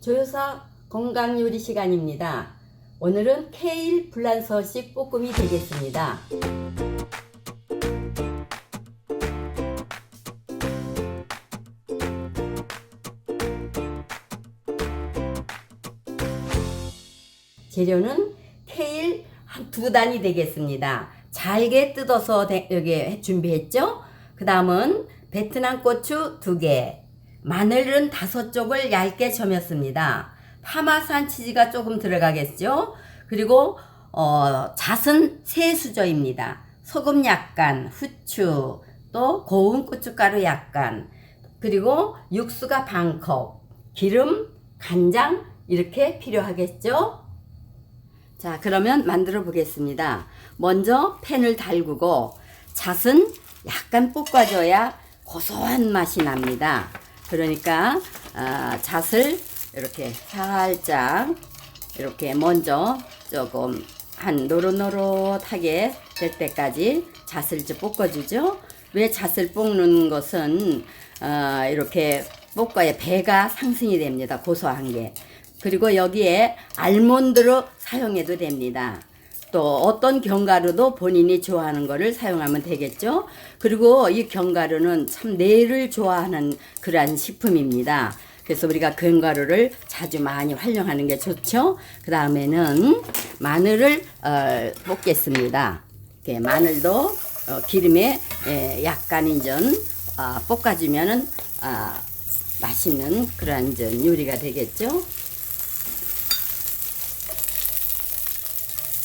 조효사 건강 요리 시간입니다. 오늘은 케일 불란서식 볶음이 되겠습니다. 재료는 케일 한 두 단이 되겠습니다. 잘게 뜯어서 대- 여기 준비했죠? 그 다음은 베트남 고추 두 개, 마늘은 다섯 쪽을 얇게 점였습니다. 파마산 치즈가 조금 들어가겠죠? 그리고 어, 잣은 세 수저입니다. 소금 약간, 후추, 또 고운 고춧가루 약간, 그리고 육수가 반 컵, 기름, 간장 이렇게 필요하겠죠? 자, 그러면 만들어 보겠습니다. 먼저 팬을 달구고 잣은 약간 볶아줘야 고소한 맛이 납니다. 그러니까 아, 잣을 이렇게 살짝 이렇게 먼저 조금 한 노릇노릇하게 될 때까지 잣을 좀 볶아주죠. 왜 잣을 볶는 것은 어, 이렇게 볶아야 배가 상승이 됩니다. 고소한 게. 그리고 여기에 알몬드로 사용해도 됩니다. 또 어떤 견과류도 본인이 좋아하는 거를 사용하면 되겠죠. 그리고 이 견과류는 참 뇌를 좋아하는 그러한 식품입니다. 그래서 우리가 견과류를 자주 많이 활용하는 게 좋죠. 그 다음에는 마늘을 어, 볶겠습니다. 이렇게 마늘도 어, 기름에 예, 약간 인전 아, 볶아주면은 아, 맛있는 그러한 전 요리가 되겠죠.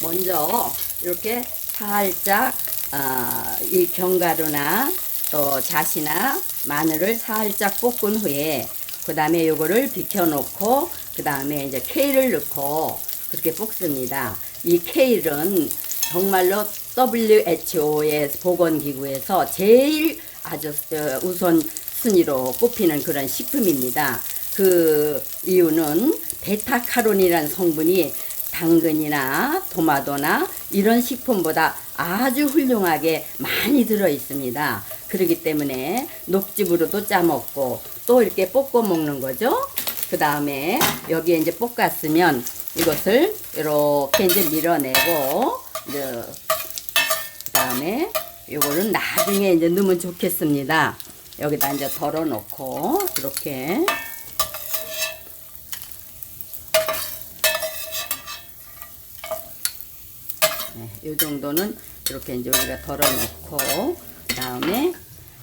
먼저 이렇게 살짝 어, 이 견과류나 또 잣이나 마늘을 살짝 볶은 후에 그 다음에 요거를 비켜놓고 그 다음에 이제 케일을 넣고 그렇게 볶습니다. 이 케일은 정말로 WHO의 보건기구에서 제일 아주 어, 우선 순위로 꼽히는 그런 식품입니다. 그 이유는 베타카론이라는 성분이 당근이나 토마토나 이런 식품보다 아주 훌륭하게 많이 들어 있습니다. 그렇기 때문에 녹즙으로도 짜 먹고 또 이렇게 볶아 먹는 거죠. 그 다음에 여기에 이제 볶았으면 이것을 이렇게 이제 밀어내고 그 다음에 요거는 나중에 이제 넣으면 좋겠습니다. 여기다 이제 덜어 놓고 이렇게 이 정도는 이렇게 이제 우리가 덜어놓고 그다음에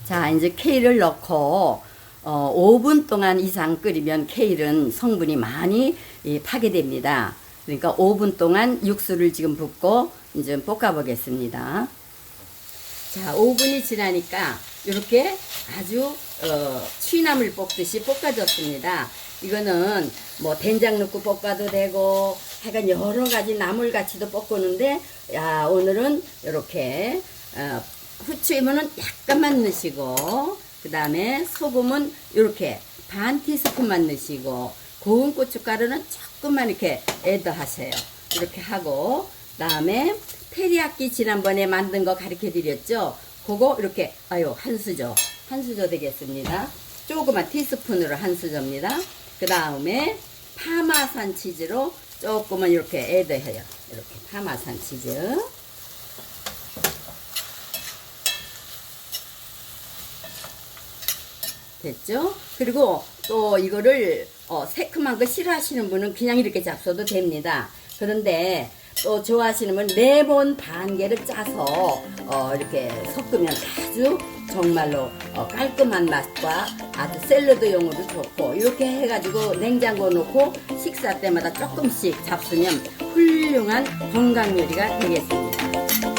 자 이제 케일을 넣고 어, 5분 동안 이상 끓이면 케일은 성분이 많이 이, 파괴됩니다. 그러니까 5분 동안 육수를 지금 붓고 이제 볶아 보겠습니다. 자, 5분이 지나니까 이렇게 아주 어, 취나물 볶듯이 볶아졌습니다. 이거는 뭐 된장 넣고 볶아도 되고 하여간 여러 가지 나물 같이도 볶는데 야 오늘은 이렇게 어, 후추이면은 약간만 넣으시고 그 다음에 소금은 이렇게 반 티스푼만 넣으시고 고운 고춧가루는 조금만 이렇게 애더 하세요. 이렇게 하고 그다음에 테리야끼 지난번에 만든 거 가르쳐 드렸죠. 그거 이렇게 아유 한 수저 한 수저 되겠습니다. 조그만 티스푼으로 한 수저입니다. 그 다음에 파마산 치즈로 조금만 이렇게 애더해요. 이렇게 파마산 치즈. 됐죠? 그리고 또 이거를 어, 새콤한 거 싫어하시는 분은 그냥 이렇게 잡숴도 됩니다. 그런데 또 좋아하시는 분은 레몬 반 개를 짜서 어, 이렇게 섞으면 아주 정말로 어, 깔끔한 맛과 아주 샐러드용으로 좋고 이렇게 해가지고 냉장고 놓고 식사 때마다 조금씩 잡수면 훌륭한 건강 요리가 되겠습니다.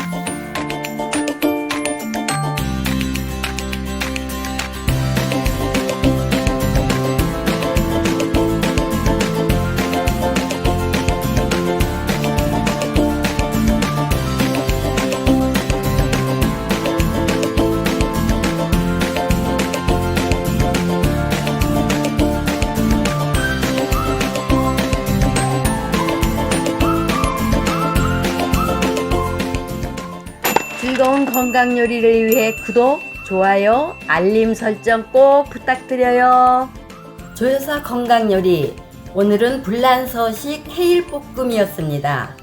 즐거운 건강 요리를 위해 구독, 좋아요, 알림 설정 꼭 부탁드려요. 조여사 건강 요리 오늘은 불란서식 케일 볶음이었습니다.